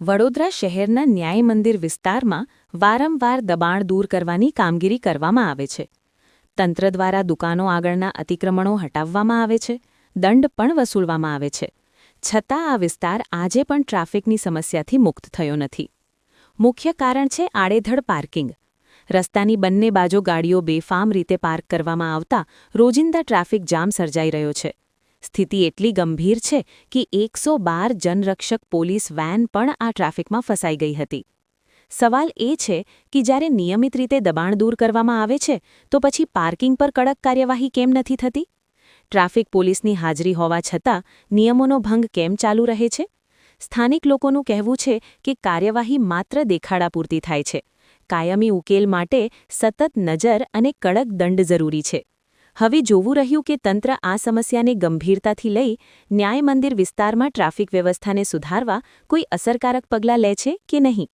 વડોદરા શહેરના ન્યાય મંદિર વિસ્તારમાં વારંવાર દબાણ દૂર કરવાની કામગીરી કરવામાં આવે છે. તંત્ર દ્વારા દુકાનો આગળના અતિક્રમણો હટાવવામાં આવે છે. દંડ પણ વસૂલવામાં આવે છે. છતાં આ વિસ્તાર આજે પણ ટ્રાફિકની સમસ્યાથી મુક્ત થયો નથી. મુખ્ય કારણ છે આડેધડ પાર્કિંગ. રસ્તાની બંને બાજુ ગાડીઓ બેફામ રીતે પાર્ક કરવામાં આવતા રોજિંદા ટ્રાફિક જામ સર્જાઈ રહ્યો છે. સ્થિતિ એટલી ગંભીર છે કે એકસો બાર જનરક્ષક પોલીસ વેન પણ આ ટ્રાફિકમાં ફસાઈ ગઈ હતી. સવાલ એ છે કે જ્યારે નિયમિત રીતે દબાણ દૂર કરવામાં આવે છે, તો પછી પાર્કિંગ પર કડક કાર્યવાહી કેમ નથી થતી? ટ્રાફિક પોલીસની હાજરી હોવા છતાં નિયમોનો ભંગ કેમ ચાલુ રહે છે? સ્થાનિક લોકોનું કહેવું છે કે કાર્યવાહી માત્ર દેખાડા પૂરતી થાય છે. કાયમી ઉકેલ માટે સતત નજર અને કડક દંડ જરૂરી છે. હવે જોવું રહ્યું કે તંત્ર આ સમસ્યાને ગંભીરતાથી લઈ ન્યાય મંદિર વિસ્તારમાં ટ્રાફિક વ્યવસ્થાને સુધારવા કોઈ અસરકારક પગલાં લે છે કે નહીં?